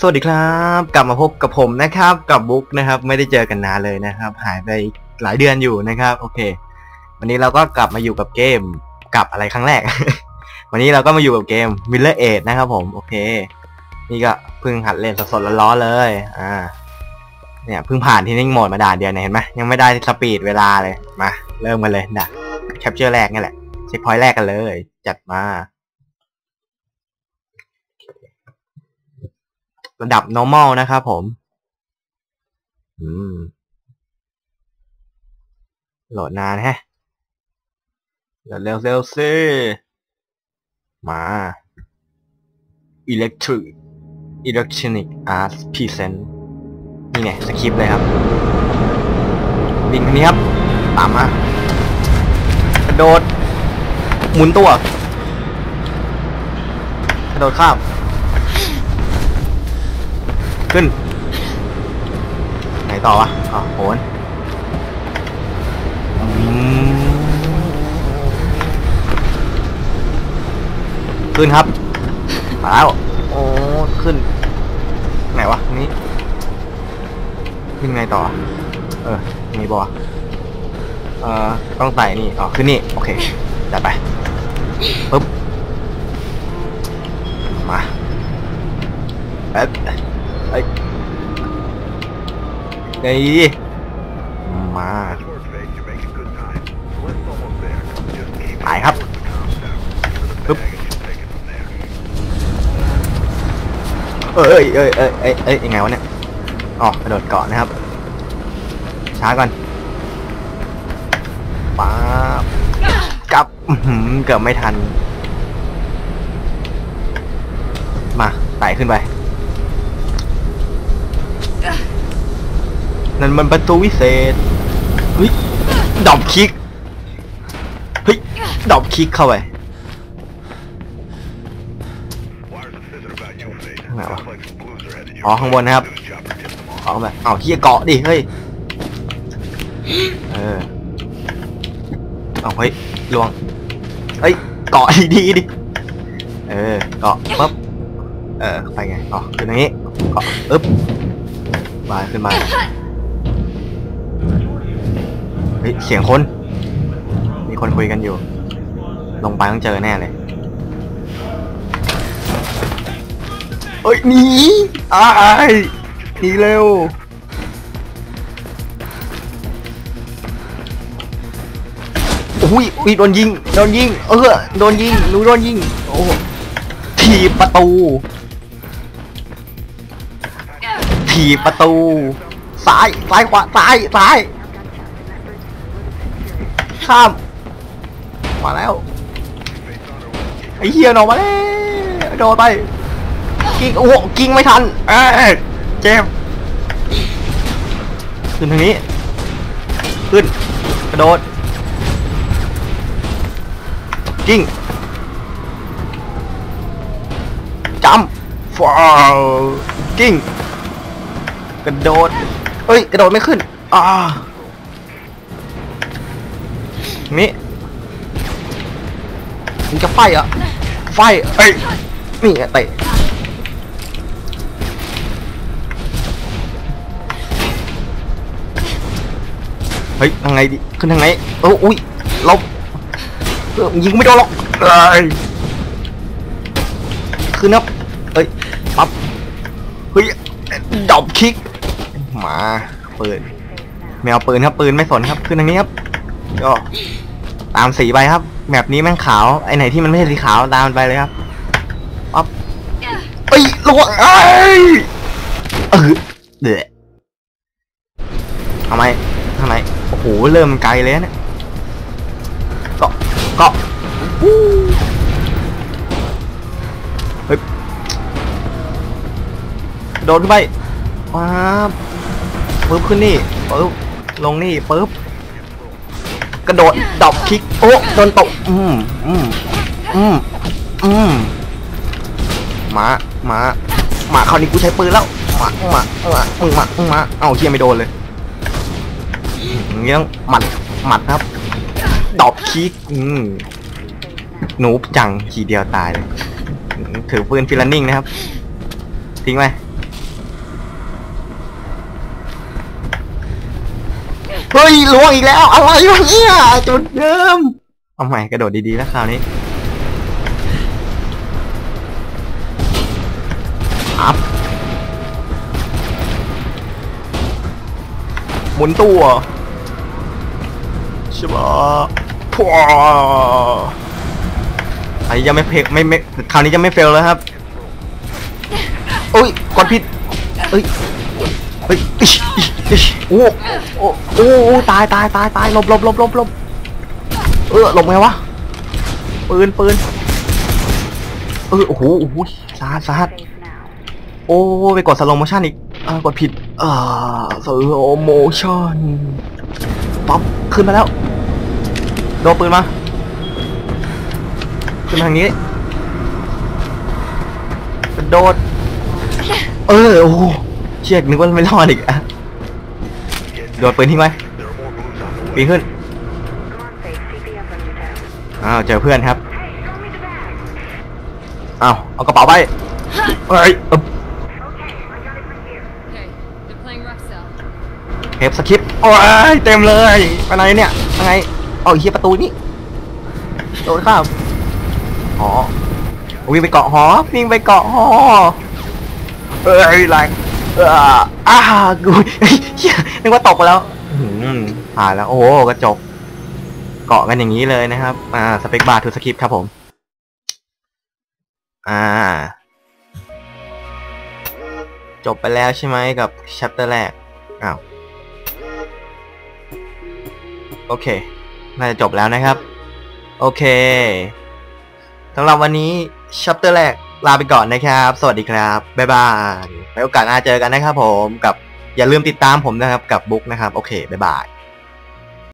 สวัสดีครับ กลับมาพบกับผมนะครับ กับบุ๊กนะครับ ไม่ได้เจอกันนานเลยนะครับ หายไปหลายเดือนอยู่นะครับ โอเค วันนี้เราก็กลับมาอยู่กับเกมกับอะไรครั้งแรก วันนี้เราก็มาอยู่กับเกม Miller Age นะครับผมโอเค นี่ก็เพิ่งหัดเล่นสดๆร้อนๆเลยอ่าเนี่ยเพิ่งผ่านที่นิ่งโหมดมาด่านเดียวเนี่ยเห็นไหมยังไม่ได้สปีดเวลาเลยมาเริ่มกันเลยด่าแคปเจอร์แรกนี่แหละเช็คพอยต์แรกกันเลย จัดมา ระดับ normal นะครับผม อืม โหลดนานแฮะโหลดเร็วเร็วซิมา electric electronic arts present นี่ไงสคริปต์เลยครับวิ่งคนนี้ครับ ตามมากระโดด หมุนตัว กระโดดข้าม ขึ้น ไหนต่อวะอ๋อโหนขึ้นครับมาแล้วโอ้ขึ้น ไหนวะนี้ขึ้นไงต่อ เออมีบอเอ่อต้องไต่นี่อ๋อขึ้นนี่โอเคจัดไปปึ๊บมาเอ๊ะ เอ้ยไอ้มา Towards base, you're making good time. The lift's almost there. Just keep ไปครับ the comms down. To the Oop. bag and you'll take it from there. เอ้ยเอ้ยเอ้ยเอ้ยเอ้ยยังไงวะเนี่ยอ๋อกระโดดเกาะนะครับ ช้าก่อนป๊าบกลับอื้อหือเกือบไม่ทัน มาไต่ขึ้นไป นั่นมันประตูวิเศษเฮ้ยดอบคิกเฮ้ยดอบคิกเข้าไป Wires are fizzing about you, Fade. No. Looks like some blues are headed your Oh, ข้างบนนะครับ way. Do the chopper tip them off. เอาไปเอาเฮียเกาะดิเฮ้ยเออเอาเฮ้ยลวงเฮ้ยเกาะดีๆดิเออเกาะปั๊บเออไปไงอ๋อขึ้นตรงนี้เกาะปึ๊บมาขึ้นมา เฮ้ยเสียงคน มีคนคุยกันอยู่ ลงไปต้องเจอแน่เลยเฮ้ยหนีอ้ายหนีเร็วอุ้ยอุ้ยโดนยิง โดนยิง เออ โดนยิงหนูโดนยิง โอ้ถีบประตู ถีบประตู ซ้าย ซ้ายขวา ซ้าย ซ้าย ข้าม มาแล้ว ไอ้เฮียหนออกมาแล้วโดนไป กิ้งโอ้โหกิ้งไม่ทันเอ้ยเจ็บขึ้นทางนี้ ขึ้น กระโดด กิ้งจำฟาวกิ้ง กระโดด เอ้ย กระโดดไม่ขึ้น อ่า นี่มึงจะไฟอะไฟเอ้ยนี่ไงเตะเฮ้ยทางไงดิขึ้นทางไหนเอออุ้ยลบเออยิงไม่โดนหรอกเอ้ยขึ้นครับเอ้ยปั๊บเฮ้ยดอบคิกมาปืนแมวปืนครับปืนไม่สนครับขึ้นทางนี้ครับ ก็ตามสีไปครับแมปนี้แม่งขาวไอไหนที่มันไม่ใช่สีขาวตามมันไปเลยครับปั๊บเอ้ยลวงเอ้เออเดือดทำไมทำไมโอ้โหเริ่มไกลเลยเนี่ยเกาะเกาะวู้เฮ้ยโดนขึ้นไปป๊าบปึ๊บขึ้นนี่ปึ๊บลงนี่ปึ๊บ กระโดดดอกคิก โอ้โดนตก อืมอืมอืมอืมมามามาคราวนี้กูใช้ปืนแล้วมามามามึงมามึงมา เอ้าเฮียไม่โดนเลยอย่างงี้ต้องหมัดหมัดครับ ดอกคิก อืมหนูจังทีเดียวตายเลย ถือปืนฟิลนิ่งนะครับ ทิ้งไป เฮ้ยล่วงอีกแล้ว อะไรวะเนี่ยจุดเดิมเอาใหม่กระโดดดีๆแล้วคราวนี้อัพหมุนตัวใช่ปะพัวอันนี้จะไม่เพกไม่ไม่คราวนี้จะไม่เฟลแล้วครับอุ้ยกดผิดเอ้ย เฮ้ยอิ๊ยอิ๊ยอิ๊ยโอ้โอ้โอ้โอ้ตายตายตายตายหลบหลบหลบหลบหลบเออหลบไงวะปืนปืนเออโอ้โหโอ้โหสาหัสสาหัสโอ้ไปกดสโลโมชั่นอีกอ่ากดผิดอ่าสโลโมชั่นป๊อปขึ้นมาแล้วโดนปืนมาขึ้นทางนี้กระโดดเออโอ้ เชี่ยนึกว่าไม่รอดอีกอะโดนปืนทิ้งไว้ There are more moves on the ปีนขึ้น อ้าวเจอเพื่อนครับ อ้าวเอากระเป๋าไปเฮ้ยเอบ Okay, they're playing rough cell. เทปสคริปโอ้ยเต็มเลยไปไหนเนี่ยยังไงเอาไอ้เฮียประตูนี่โดนข้ามหอวิ่งไปเกาะหอวิ่งไปเกาะหอเอ้ยแรง เอออ้ากูเฮ้ยเหี้ยนึกว่าตกไปแล้วอื้อหือผ่านแล้ว โอ้โหกระจก เกาะกันอย่างนี้เลยนะครับ อ่า สเปคบาร์ทูสคริปต์ครับผม อ่า จบไปแล้วใช่ไหมกับชัปเตอร์แรก อ้าว โอเค น่าจะจบแล้วนะครับ โอเคสำหรับวันนี้ชัปเตอร์แรก ลาไปก่อนนะครับ สวัสดีครับ บ๊ายบายไว้โอกาสหน้าเจอกันนะครับผมกับอย่าลืมติดตามผมนะครับกับบุ๊กนะครับ โอเค บ๊ายบาย